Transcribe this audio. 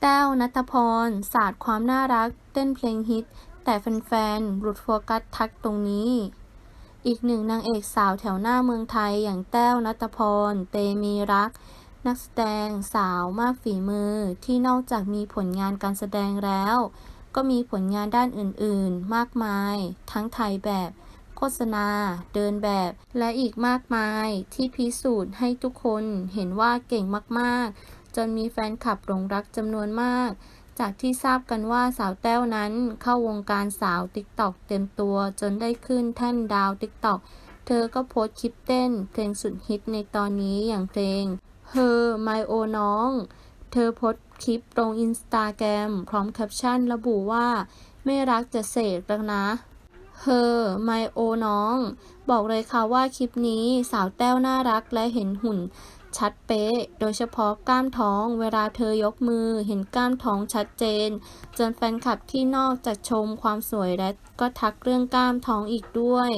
แต้วนัทพร ศาสตร์ความน่ารัก เต้นเพลงฮิต แต่แฟนๆ หลุดโฟกัสทักตรงนี้ อีกหนึ่งนางเอกสาวแถวหน้าเมืองไทยอย่างแต้วนัทพร เตมีรัก นักแสดงสาวมากฝีมือ ที่นอกจากมีผลงานการแสดงแล้ว ก็มีผลงานด้านอื่นๆ มากมาย ทั้งถ่ายแบบ โฆษณา เดินแบบ และอีกมากมายที่พิสูจน์ให้ทุกคนเห็นว่าเก่งมากๆจนมีแฟนคลับหลงรักจำนวนมาก จากที่ทราบกันว่าสาวแต้วนั้นเข้าวงการสาวติ๊กตอกเต็มตัว จนได้ขึ้นแท่นดาวติ๊กตอกเธอก็โพสคลิปเต้น เพลงสุดฮิตในตอนนี้อย่างเพลง Her My O น้อง เธอโพสคลิปลงอินสตาแกรมพร้อมแคปชั่นระบุว่า ไม่รักจะเสกแล้วนะเฮอ My O น้อง บอกเลยค่ะว่าคลิปนี้สาวแต้วน่ารักและเห็นหุ่น ชัดเป๊ะ โดยเฉพาะกล้ามท้องเวลาเธอยกมือเห็นกล้ามท้องชัดเจน จนแฟนคลับที่นอกจากชมความสวยและก็ทักเรื่องกล้ามท้องอีกด้วย